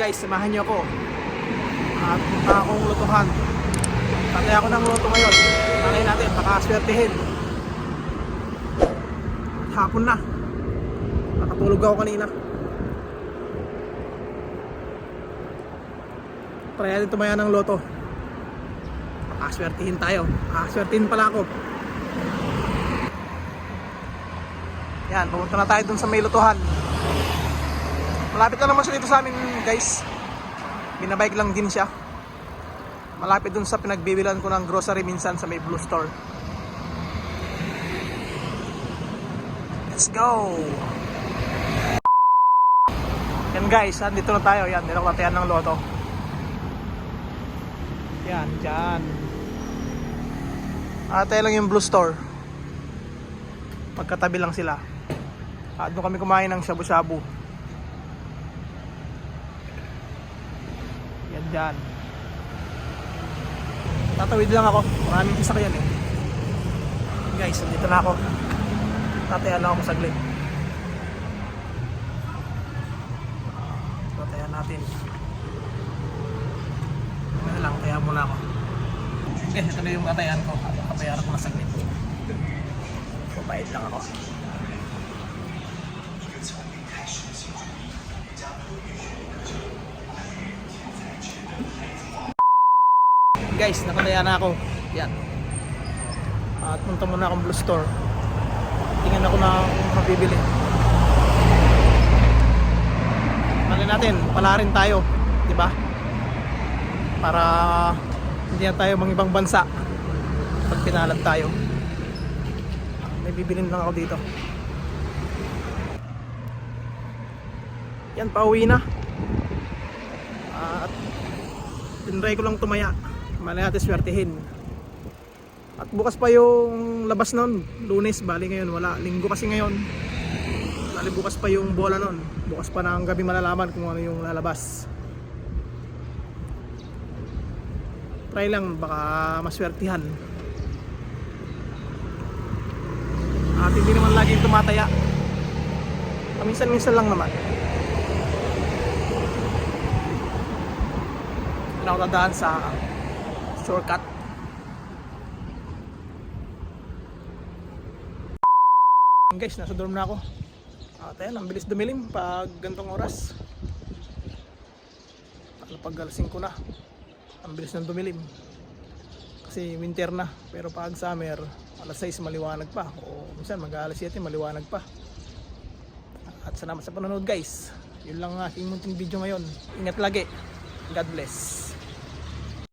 guys, samahan niyo ako. At punta akong lutuhan. Tatay ako ng luto ngayon. Malay natin, baka swertihin. Hapon na. Nakatulog ako kanina. Try natin tumaya ng loto. Makaswertihin tayo. Makaswertihin pala ako. Yan, pumunta na tayo dun sa may lutuhan. Malapit lang naman siya dito sa amin guys. Binabike lang din siya. Malapit dun sa pinagbibilan ko ng grocery minsan sa may blue store. Let's go! Yan guys, dito na tayo. Yan, dito tatayan ng loto. Yan, dyan. Tayo lang yung blue store. Pagkatabi lang sila. At kami kumain ng shabu-shabu. Dyan. Tatawid lang ako. Maraming sasakyan eh. Guys, nandito na ako. Tatayan lang ako saglit. Tatayan natin. Ano lang, kaya muna ako. Okay, ito na yung katayan ko. Kapayaran ko na saglit. Pabayad lang ako. Guys, nakataya na ako. Yan. At punta muna akong blue store. Tingnan ako na kung mabibili. Mali natin, pala rin tayo. di ba? Para hindi na tayo mga ibang bansa pag pinalad tayo. May bibilin lang ako dito. Yan, pauwi na. At tinry ko lang tumaya. Mali natin swertihin. At bukas pa yung labas nun. Lunes, bali ngayon wala. Linggo kasi ngayon. Bali bukas pa yung bola nun. Bukas pa ng gabi malalaman kung ano yung lalabas. Try lang, baka maswertihan. At hindi naman laging tumataya. Minsan-minsan lang naman. Dadaan sa shortcut. Guys, nasa dorm na ako. At ayan, ang bilis dumilim pag gantong oras. Ano pag alas 5 na. Ang bilis nang dumilim. Kasi winter na. Pero pag summer, alas 6 maliwanag pa. O minsan mag alas 7 maliwanag pa. At salamat sa panonood guys. Yun lang ang aking munting video ngayon. Ingat lagi. God bless.